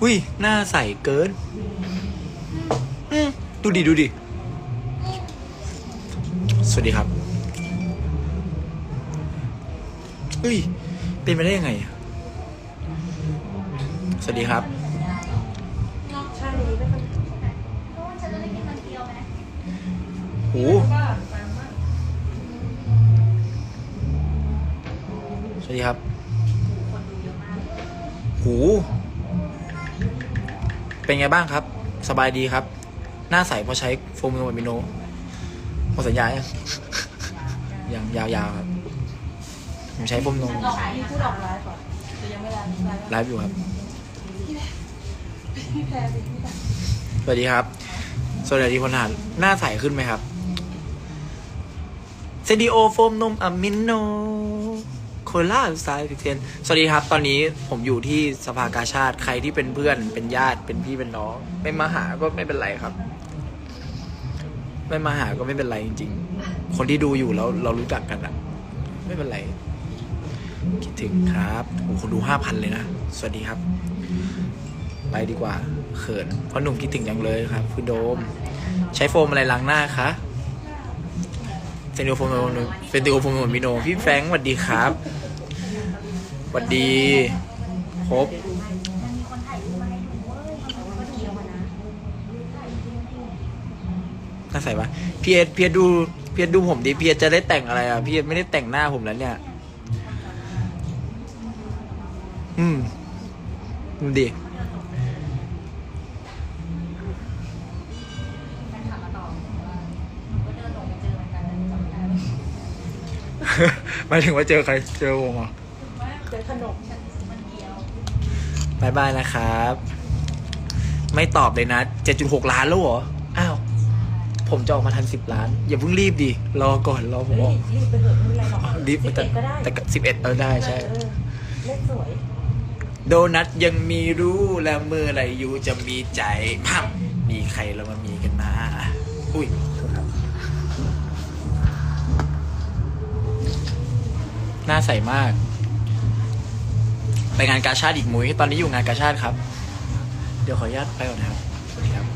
หุ้ย หน้าใสเกิน อืมดูดิ ดูดิ สวัสดีครับเฮ้ย เป็นไปได้ยังไง สวัสดีครับใช่ไม่ค่อยเพราะว่าฉันจะได้กินมันเดียวไหมโหว่าแปลงมากสวัสดีครับคนดูเยอะมากโห เป็นไงบ้างครับ สบายดีครับ หน้าใสเพราะใช้โฟมโนมิโนหมดสัญญาอยังยังยาวๆครับ ผมใช้โฟมโนมนี่พูดออกไลฟ์ก่อนแต่ยังไม่ไลฟ์ไลฟ์อยู่ครับ พี่แพรพี่แพรสวัสดีครับ สวัสดีคนหาหน้าใสขึ้นไหมครับเซดีโอโฟมนมอะมิโน โคลาสายพิเทนสวัสดีครับ ตอนนี้ผมอยู่ที่สภากาชาติ ใครที่เป็นเพื่อน เป็นญาติ เป็นพี่ เป็นน้อง ไม่มาหาก็ไม่เป็นไรครับ ไม่มาหาก็ไม่เป็นไรจริง ๆ คนที่ดูอยู่แล้วเรารู้จักกันอะไม่เป็นไร คิดถึงครับโอ้คนดูห้าพันเลยนะ สวัสดีครับ ไปดีกว่า เขิน เพราะหนุ่มคิดถึงจังเลยครับ คุณโดม ใช้โฟมอะไรล้างหน้าคะ นติโอโฟมเซนติโอโฟมมิโน พี่แฟรงค์สวัสดีครับสวัสดีครบมันมีคนถ่ายรูปมาให้ดูเว้ยมันก็ดูเยอะมานะถ่ายจริงน่าใส่ปะพี่เอ็ดพี่เอ็ดดูพี่เอ็ดดูผมดิพี่เอ็ดจะได้แต่งอะไรอะพี่เอ็ดไม่ได้แต่งหน้าผมแล้วเนี่ย อืมดูดิ ๆแฟนคลับมาต่อว่าก็เดินลงไปเจอเหมือนกันจำไม่ได้ หมายถึงว่าเจอใคร เจอวงเหรอเจอขนมฉันซื้อมันเดียวบายบายนะครับ ไม่ตอบเลยนะ 7.6 ล้านแล้วเหรอ อ้าว ผมจะออกมาทัน 10 ล้าน อย่าเพิ่งรีบดิ รอก่อน รอผมเฮ้อยอกรีบไปเถอะไม่เป็นไรหรอกรีบสิบแต่เอ็ดก็ได้แต่สิบเอ็ดเออได้ใช่ เออเลขสวย โดนัทยังมีรู้และเมื่อไหรอยู่จะมีใจพับมีใครเรามามีกันมา อุ้ย หน้าใสมาก ไปงานกาชาดอีกมุ้ยตอนนี้อยู่งานกาชาดครับ เดี๋ยวขออนุญาตไปก่อนนะครับสวัสดีครับ